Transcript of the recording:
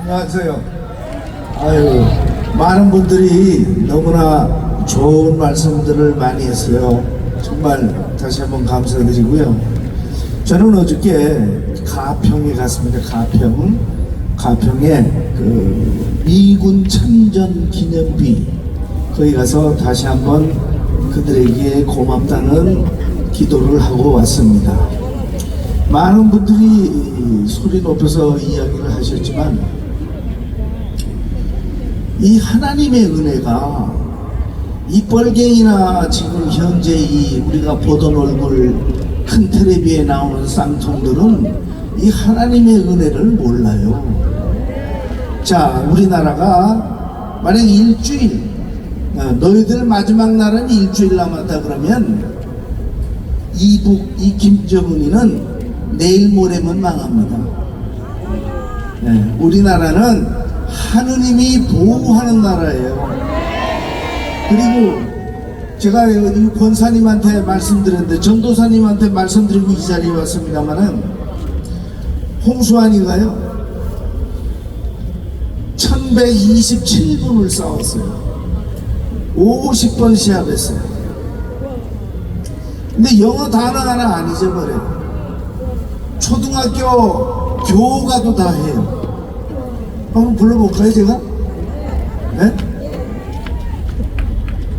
안녕하세요. 아유, 많은 분들이 너무나 좋은 말씀들을 많이 했어요. 정말 다시 한번 감사드리고요. 저는 어저께 가평에 갔습니다. 가평. 가평에 그 미군 참전 기념비 거기 가서 다시 한번 그들에게 고맙다는 기도를 하고 왔습니다. 많은 분들이 소리 높여서 이야기를 하셨지만 이 하나님의 은혜가 이 뻘갱이나 지금 현재 이 우리가 보던 얼굴 큰 텔레비에 나오는 쌍통들은 이 하나님의 은혜를 몰라요. 자, 우리나라가 만약 일주일 어, 너희들 마지막 날은 일주일 남았다 그러면 이북 이 김정은이는 내일 모레면 망합니다. 네, 우리나라는 하느님이 보호하는 나라예요. 그리고 제가 권사님한테 말씀드렸는데 전도사님한테 말씀드리고 이 자리에 왔습니다만은 홍수환이가요 1127분을 싸웠어요. 50번 시합했어요. 근데 영어 단어 하나 안 잊어버려요. 초등학교 교과도 다 해요 한번 불러볼까요 제가? 네?